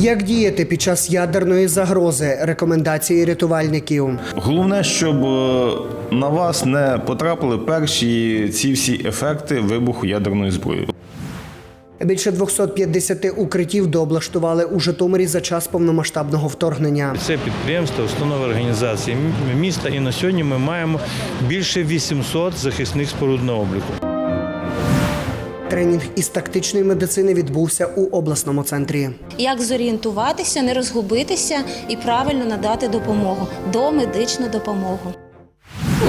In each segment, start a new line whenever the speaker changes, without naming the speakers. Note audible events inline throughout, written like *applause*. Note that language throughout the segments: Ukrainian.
Як діяти під час ядерної загрози? Рекомендації рятувальників.
Головне, щоб е, на вас не потрапили перші ці всі ефекти вибуху ядерної зброї.
Більше 250 укриттів дооблаштували у Житомирі за час повномасштабного вторгнення.
Це підприємства, установи організації міста. І на сьогодні ми маємо більше 800 захисних споруд на обліку.
Тренінг із тактичної медицини відбувся у обласному центрі.
Як зорієнтуватися, не розгубитися і правильно надати допомогу домедичну допомогу.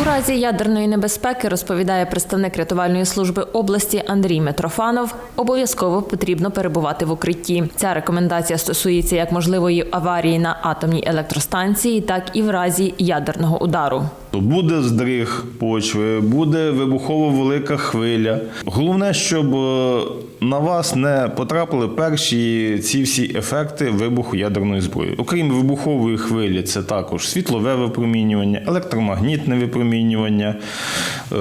У разі ядерної небезпеки, розповідає представник рятувальної служби області Андрій Митрофанов, обов'язково потрібно перебувати в укритті. Ця рекомендація стосується як можливої аварії на атомній електростанції, так і в разі ядерного удару.
Буде здриг почви, буде вибухово велика хвиля. Головне, щоб е, на вас не потрапили перші ці всі ефекти вибуху ядерної зброї. Окрім вибухової хвилі, це також світлове випромінювання, електромагнітне випромінювання, е,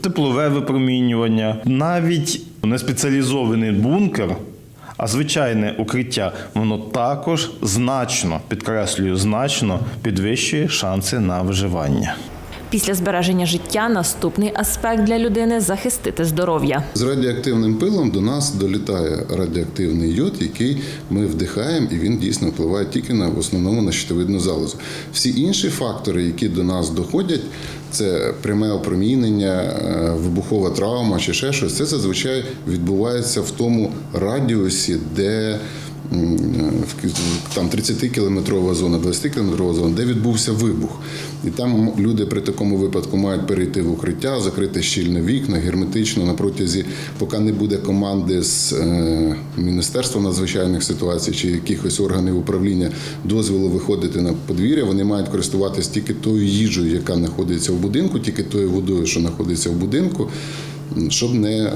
теплове випромінювання, навіть неспеціалізований бункер. А звичайне укриття воно також значно, підкреслюю, значно підвищує шанси на виживання.
Після збереження життя наступний аспект для людини захистити здоров'я.
З радіоактивним пилом до нас долітає радіоактивний йод, який ми вдихаємо, і він дійсно впливає тільки на в основному на щитовидну залозу. Всі інші фактори, які до нас доходять, це пряме опромінення, е, вибухова травма чи ще щось. Це зазвичай відбувається в тому радіусі, де там 30-кілометрова зона, 20-кілометрова зона, де відбувся вибух. І там люди при такому випадку мають перейти в укриття, закрити щільно вікна, герметично на протязі, поки не буде команди з е, Міністерства надзвичайних ситуацій чи якихось органів управління дозволу виходити на подвір'я. Вони мають користуватися тільки тою їжею, яка знаходиться в будинку, тільки тою водою, що знаходиться в будинку. Щоб не е,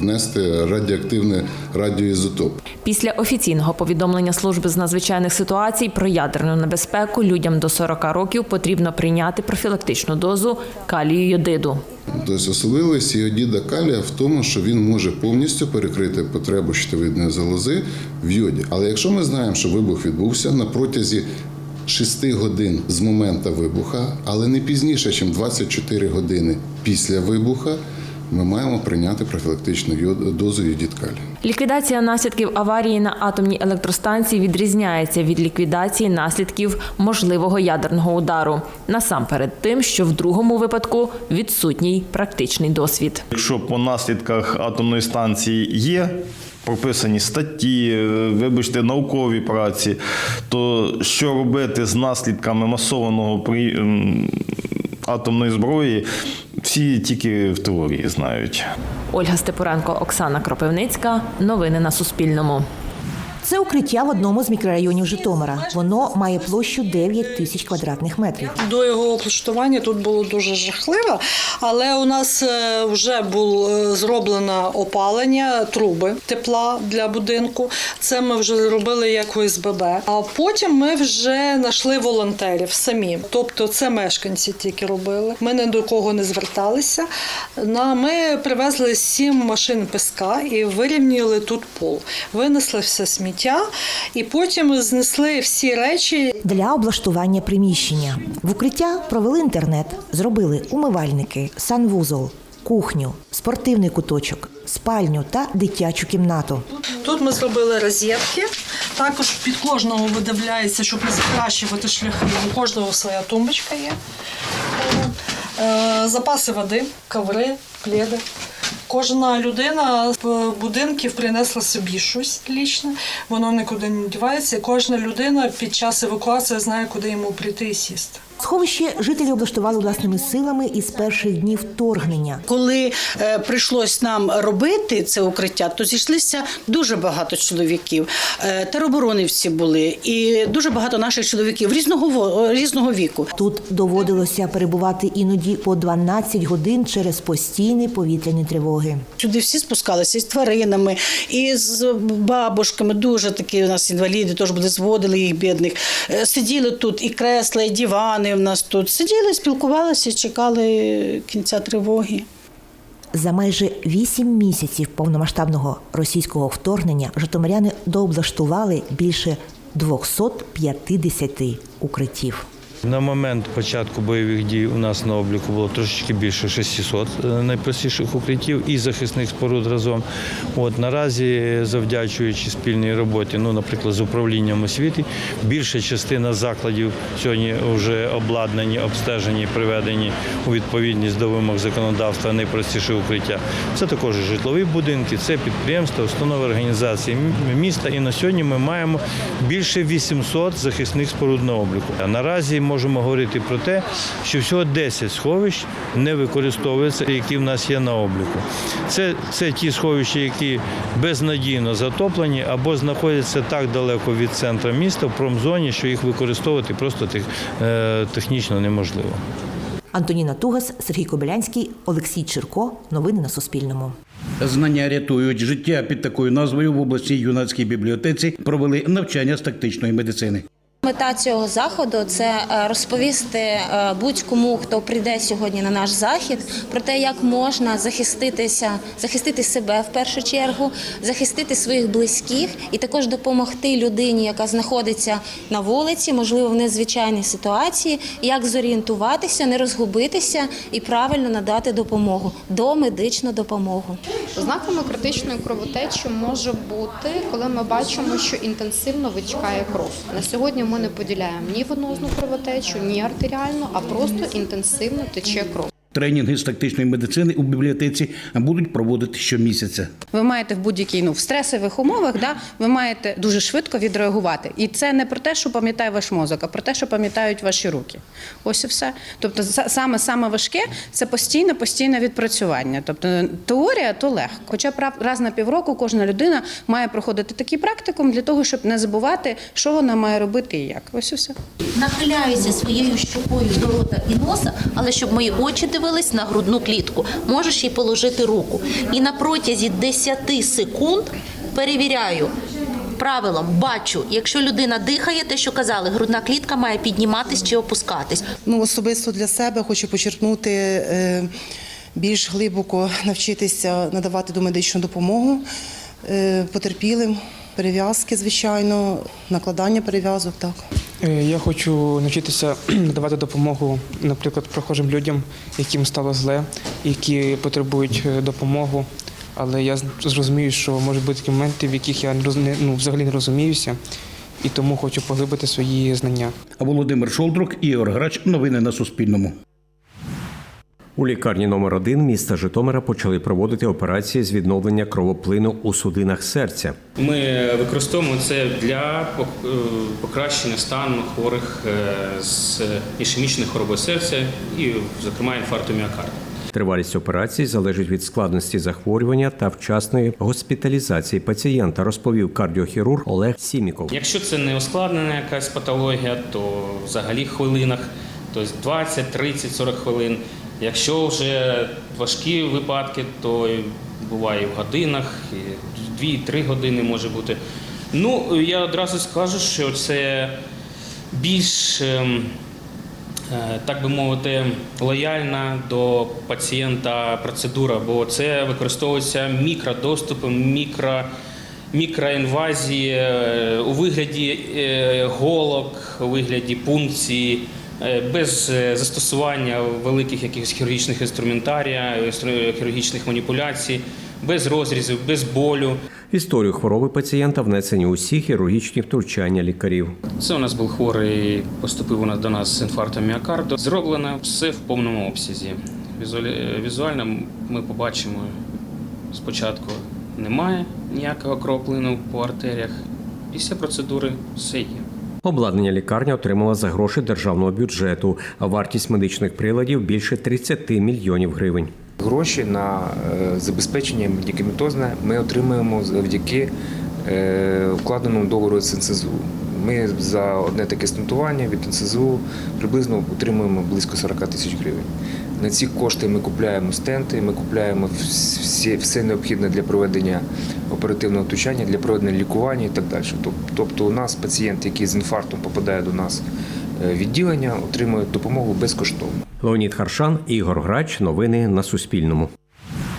внести радіоактивний радіоізотоп.
Після офіційного повідомлення служби з надзвичайних ситуацій про ядерну небезпеку людям до 40 років потрібно прийняти профілактичну дозу калію йодиду.
Тобто особливість йодіда калія в тому, що він може повністю перекрити потребу щитовидної залози в йоді. Але якщо ми знаємо, що вибух відбувся на протязі 6 годин з моменту вибуха, але не пізніше, ніж 24 години після вибуха, ми маємо прийняти профілактичну дозу йодід.
Ліквідація наслідків аварії на атомній електростанції відрізняється від ліквідації наслідків можливого ядерного удару. Насамперед тим, що в другому випадку відсутній практичний досвід.
Якщо по наслідках атомної станції є прописані статті, вибачте, наукові праці, то що робити з наслідками масованого при атомної зброї, всі тільки в теорії знають.
Ольга Степуренко, Оксана Кропивницька. Новини на Суспільному.
Це укриття в одному з мікрорайонів Житомира. Воно має площу 9 тисяч квадратних метрів.
До його облаштування тут було дуже жахливо, але у нас е, вже було е, зроблено опалення, труби тепла для будинку. Це ми вже зробили як ОСББ. А потім ми вже знайшли волонтерів самі. Тобто це мешканці тільки робили. Ми ні до кого не зверталися. Ми привезли сім машин піска і вирівняли тут пол. Винесли все сміття і потім знесли всі речі,
Для облаштування приміщення в укриття провели інтернет, зробили умивальники, санвузол, кухню, спортивний куточок, спальню та дитячу кімнату.
Тут ми зробили розетки. Також під кожного видивляється, щоб не закращувати шляхи. У кожного своя тумбочка є. Е, Запаси води, коври, пледи. Кожна людина з будинків принесла собі щось лічне, воно нікуди не дівається. Кожна людина під час евакуації знає, куди йому прийти і сісти.
Сховище жителі облаштували власними силами із перших днів вторгнення.
Коли е, прийшлось нам робити це укриття, то зійшлися дуже багато чоловіків. Е, тероборонівці були, і дуже багато наших чоловіків різного різного віку.
Тут доводилося перебувати іноді по 12 годин через постійні повітряні тривоги.
Сюди всі спускалися і з тваринами, і з бабушками. Дуже такі у нас інваліди, теж були зводили їх бідних. Е, Сиділи тут і кресла, і дивани в нас тут. Сиділи, спілкувалися, чекали кінця тривоги.
За майже вісім місяців повномасштабного російського вторгнення житомиряни дооблаштували більше 250 укриттів.
На момент початку бойових дій у нас на обліку було трошечки більше 600 е, найпростіших укриттів і захисних споруд разом. От наразі, завдячуючи спільній роботі, ну, наприклад, з управлінням освіти, більша частина закладів сьогодні вже обладнані, обстежені, приведені у відповідність до вимог законодавства найпростіше укриття. Це також житлові будинки, це підприємства, установи організації міста. І на сьогодні ми маємо більше 800 захисних споруд на обліку. Наразі можемо говорити про те, що всього 10 сховищ не використовуються, які в нас є на обліку. Це, це ті сховища, які безнадійно затоплені або знаходяться так далеко від центру міста в промзоні, що їх використовувати просто тех, е, технічно неможливо.
Антоніна Тугас, Сергій Кобилянський, Олексій Чирко. Новини на Суспільному.
Знання рятують життя під такою назвою в обласній юнацькій бібліотеці провели навчання з тактичної медицини.
Мета цього заходу це е, розповісти е, будь-кому, хто прийде сьогодні на наш захід, про те, як можна захиститися, захистити себе в першу чергу, захистити своїх близьких і також допомогти людині, яка знаходиться на вулиці, можливо, в незвичайній ситуації, як зорієнтуватися, не розгубитися і правильно надати допомогу домедичну допомогу.
Ознаками критичної кровотечі може бути, коли ми бачимо, що інтенсивно витікає кров. На сьогодні ми не поділяємо ні венозну кровотечу, ні артеріальну, а просто інтенсивно тече кров.
Тренінги з тактичної медицини у бібліотеці будуть проводити щомісяця.
Ви маєте в будь-якій ну в стресових умовах, да ви маєте дуже швидко відреагувати. І це не про те, що пам'ятає ваш мозок, а про те, що пам'ятають ваші руки. Ось і все. Тобто, саме саме важке це постійне, постійне відпрацювання. Тобто теорія то легко. Хоча раз на півроку кожна людина має проходити такий практикум для того, щоб не забувати, що вона має робити і як. Ось і все.
Нахиляюся своєю щокою до рота і носа, але щоб мої очі дивились на грудну клітку. Можеш їй положити руку. І на протязі 10 секунд перевіряю. Правилом бачу, якщо людина дихає, те, що казали, грудна клітка має підніматись чи опускатись.
Ну, особисто для себе хочу почерпнути е, більш глибоко навчитися надавати домедичну допомогу е, потерпілим, перев'язки, звичайно, накладання перев'язок. Так.
Е, Я хочу навчитися *clears throat* надавати допомогу, наприклад, прохожим людям, яким стало зле, які потребують допомоги. допомогу. Але я зрозумію, що можуть бути такі моменти, в яких я не ну, взагалі не розуміюся, і тому хочу поглибити свої знання.
Володимир Шолдрук, Ігор Грач. Новини на Суспільному.
У лікарні номер 1 міста Житомира почали проводити операції з відновлення кровоплину у судинах серця.
Ми використовуємо це для е, покращення стану хворих е, з ішемічною хворобою серця і, зокрема, інфаркту міокарда.
Тривалість операції залежить від складності захворювання та вчасної госпіталізації пацієнта, розповів кардіохірург Олег Сіміков.
Якщо це не ускладнена якась патологія, то взагалі в хвилинах, тобто 20, 30, 40 хвилин. Якщо вже важкі випадки, то буває в годинах, і 2-3 години може бути. Ну, я одразу скажу, що це більш, ем, е, так би мовити, лояльна до пацієнта процедура, бо це використовується мікродоступи, мікро, мікроінвазії е, у вигляді е, голок, у вигляді пункції. Е, Без е, застосування великих якихось хірургічних інструментарія, хірургічних маніпуляцій, без розрізів, без болю.
В історію хвороби пацієнта внесені усі хірургічні втручання лікарів.
Це у нас був хворий, поступив у нас до нас з інфарктом міокарду. Зроблено все в повному обсязі. Візуально ми побачимо спочатку немає ніякого кроплину по артеріях. Після процедури все є.
Обладнання лікарня отримала за гроші державного бюджету, вартість медичних приладів більше 30 мільйонів гривень.
Гроші на е, забезпечення медикаментозне ми отримуємо завдяки е, вкладеному договору з НСЗУ. Ми за одне таке стентування від НСЗУ приблизно отримуємо близько 40 тисяч гривень. На ці кошти ми купуємо стенти, ми купуємо всі, все необхідне для проведення оперативного втручання, для проведення лікування і так далі. Тобто у нас пацієнт, який з інфарктом попадає до нас е, в відділення, отримує допомогу безкоштовно.
Леонід Харшан, Ігор Грач. Новини на Суспільному.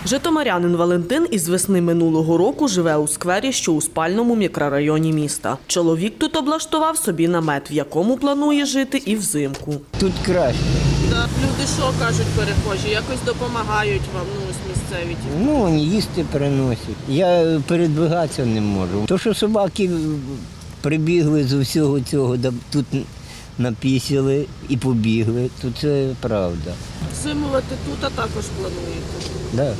Житомирянин Валентин із весни минулого року живе у сквері, що у спальному мікрорайоні міста. Чоловік тут облаштував собі намет, в якому планує жити і взимку.
Тут краще.
Люди що кажуть перехожі? Якось допомагають вам ну, ось місцеві.
Ну, вони їсти приносять. Я передвигатися не можу. То, що собаки прибігли з усього цього, да тут напісили і побігли, то це правда.
Зимувати тут, а також плануєте.
Да.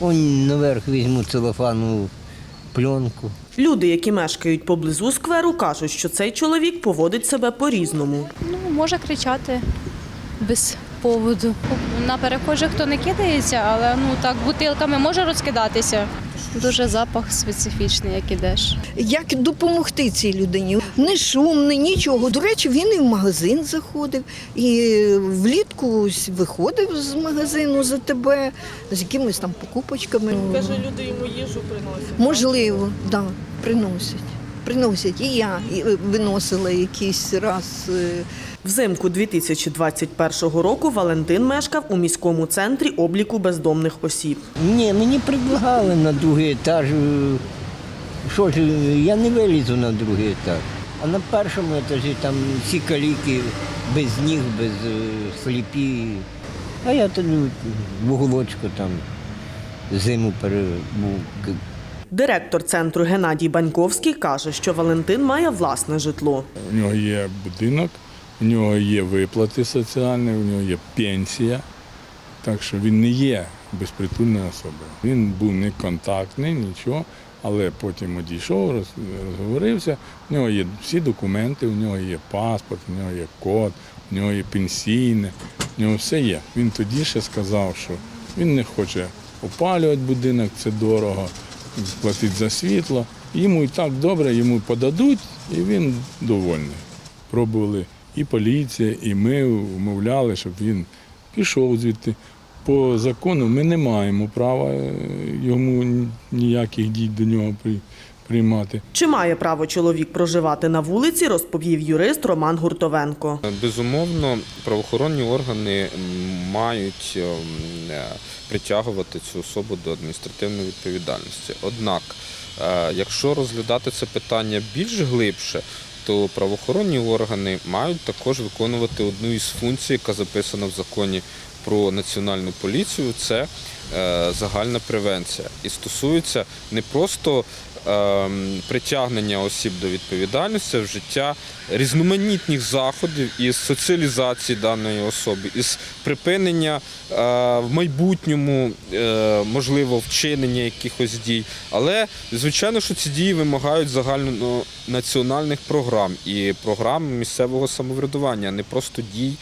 Он наверх візьму целофанову пленку.
Люди, які мешкають поблизу скверу, кажуть, що цей чоловік поводить себе по-різному.
Ну, може кричати без поводу. На перехожих то не кидається, але ну так бутилками може розкидатися. Дуже запах специфічний, як ідеш.
Як допомогти цій людині? Не шумний, нічого. До речі, він і в магазин заходив, і влітку виходив з магазину за тебе з якимись там покупочками.
Каже, люди йому їжу приносять.
Можливо, так, да, приносять. Приносять. І я виносила якийсь раз. е,
Взимку 2021 року Валентин мешкав у міському центрі обліку бездомних осіб.
Ні, мені предлагали на другий етаж. е, Що ж, я не вилізу на другий етаж. А на першому етажі там всі каліки без ніг, без е, сліпі. А я тоді в уголочку там зиму перебув.
Директор центру Геннадій Баньковський каже, що Валентин має власне житло.
У нього є будинок, у нього є виплати соціальні, у нього є пенсія. Так що він не є безпритульною особою. Він був не контактний, нічого, але потім одійшов, розговорився. У нього є всі документи, у нього є паспорт, у нього є код, у нього є пенсійне, у нього все є. Він тоді ще сказав, що він не хоче опалювати будинок, це дорого, платити за світло. Йому і так добре, йому подадуть, і він довольний. Пробували і поліція, і ми умовляли, щоб він пішов звідти. По закону ми не маємо права е, йому ніяких дій до нього приймати.
Чи має право чоловік проживати на вулиці, розповів юрист Роман Гуртовенко.
Безумовно, правоохоронні органи мають ем, е, притягувати цю особу до адміністративної відповідальності. Однак, е, якщо розглядати це питання більш глибше, то правоохоронні органи мають також виконувати одну із функцій, яка записана в законі про національну поліцію. Це е, загальна превенція. І стосується не просто ем, притягнення осіб до відповідальності, а вжиття різноманітних заходів із соціалізації даної особи, із припинення е, в майбутньому е, можливо вчинення якихось дій. Але звичайно, що ці дії вимагають загальнонаціональних програм і програм місцевого самоврядування, а не просто дій.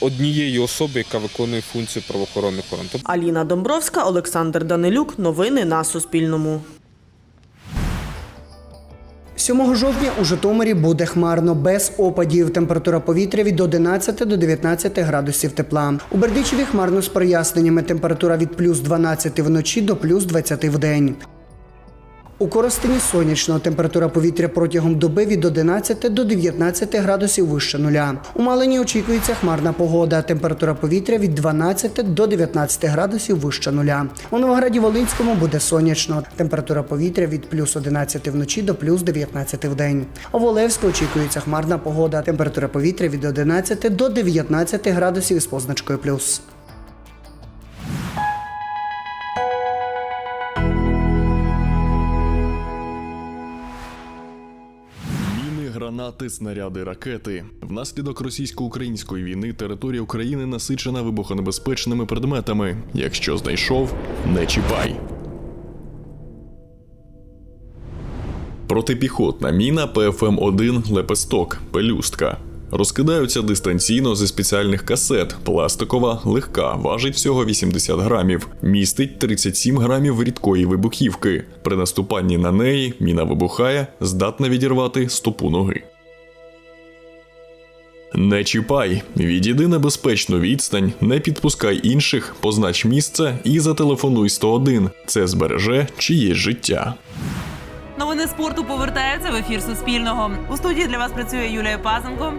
Однієї особи, яка виконує функцію правоохоронних органів.
Аліна Домбровська, Олександр Данилюк. Новини на Суспільному.
7 жовтня у Житомирі буде хмарно без опадів. Температура повітря від 11 до 19 градусів тепла. У Бердичеві хмарно з проясненнями. Температура від плюс 12 вночі до плюс 20 в день. У Коростені сонячно. Температура повітря протягом доби від 11 до 19 градусів вище нуля. У Малині очікується хмарна погода. Температура повітря від 12 до 19 градусів вище нуля. У Новограді Волинському буде сонячно. Температура повітря від плюс 11 вночі до плюс 19 в день. У Волевську очікується хмарна погода. Температура повітря від 11 до 19 градусів із позначкою плюс.
Гранати, снаряди, ракети. Внаслідок російсько-української війни територія України насичена вибухонебезпечними предметами. Якщо знайшов, не чіпай. Протипіхотна міна ПФМ-1 Лепесток Пелюстка. Розкидаються дистанційно зі спеціальних касет. Пластикова, легка, важить всього 80 грамів, містить 37 грамів рідкої вибухівки. При наступанні на неї міна вибухає, здатна відірвати стопу ноги. Не чіпай, відійди на безпечну відстань, не підпускай інших, познач місце і зателефонуй 101. Це збереже чиєсь життя.
Новини спорту повертаються в ефір Суспільного. У студії для вас працює Юлія Пазенко.